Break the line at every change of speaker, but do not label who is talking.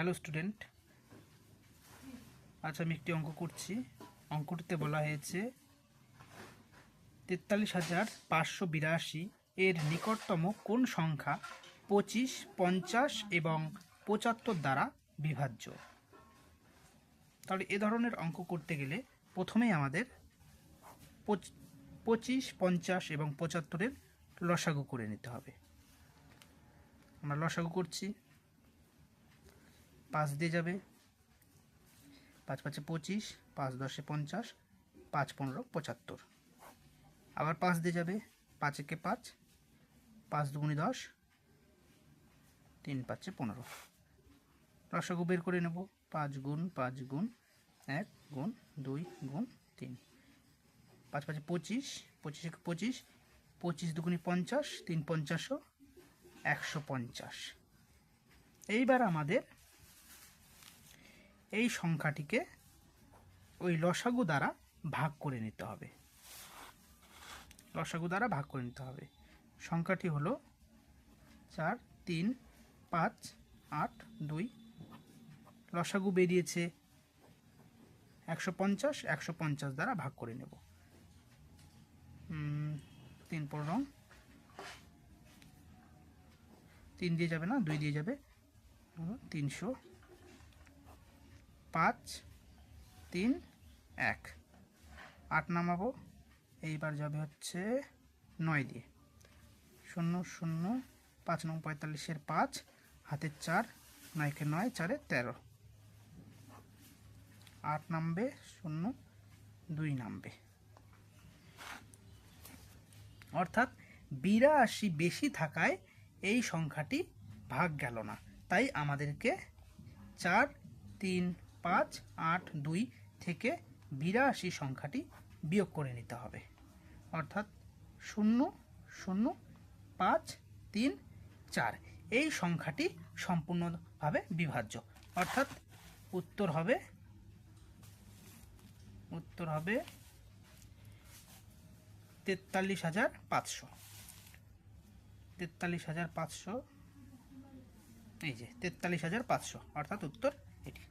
Hello student. আজ আমি একটি অঙ্ক করছি। অঙ্কটিতে বলা হয়েছে, তেতাল্লিশ হাজার পাঁচশো বিরাশি এর নিকটতম কোন সংখ্যা পঁচিশ, পঞ্চাশ এবং পঁচাত্তর দ্বারা বিভাজ্য? তাহলে এ ধরনের অঙ্ক করতে গেলে প্রথমেই আমাদের পঁচ- পঁচিশ, পঞ্চাশ এবং পঁচাত্তরের লসাগু করে নিতে হবে। আমরা লসাগু করছি। পাঁচ দিয়ে যাবে। পাঁচ পাঁচে পঁচিশ, পাঁচ দশে পঞ্চাশ, পাঁচ পনেরো, পঁচাত্তর। আবার পাঁচ দিয়ে যাবে, পাঁচ একে পাঁচ পাঁচ দুগুনি দশ, তিন পাঁচে পনেরো। রসগু বের করে নেব, পাঁচ গুণ পাঁচ গুণ, এক গুণ, দুই গুণ, তিন। পাঁচ পাঁচে পঁচিশ পঁচিশ একে পঁচিশ পঁচিশ দুগুনি পঞ্চাশ, তিন পঞ্চাশও একশো পঞ্চাশ। এইবার আমাদের এই সংখ্যাটিকে ওই লসাগু দ্বারা ভাগ করে নিতে হবে। লসাগু দ্বারা ভাগ করে নিতে হবে। সংখ্যাটি হলো চার, তিন, পাঁচ, আট, দুই। লসাগু বেরিয়েছে একশো পঞ্চাশ একশো পঞ্চাশ দ্বারা ভাগ করে নেব। তিন পনেরো তিন দিয়ে যাবে না, দুই দিয়ে যাবে। তিনশো পাঁচ, তিন, এক। আট নামাবো। এইবার যাবে হচ্ছে নয় দিয়ে। শূন্য শূন্য, পাঁচ নং পঁয়তাল্লিশের পাঁচ হাতের চার, নয়কে নয়, চারে তেরো। আট নামবে, শূন্য, দুই নামবে। অর্থাৎ বিরাশি বেশি থাকায় এই সংখ্যাটি ভাগ গেল না। তাই আমাদেরকে চার, তিন পাঁচ, আট, দুই থেকে বিরাশি সংখ্যাটি বিয়োগ করে নিতে হবে। অর্থাৎ শূন্য শূন্য, পাঁচ, তিন, চার। এই সংখ্যাটি সম্পূর্ণভাবে বিভাজ্য। অর্থাৎ উত্তর হবে উত্তর হবে তেতাল্লিশ হাজার পাঁচশো। তেতাল্লিশ হাজার পাঁচশো, এই যে তেতাল্লিশ হাজার পাঁচশো, অর্থাৎ উত্তর এটি।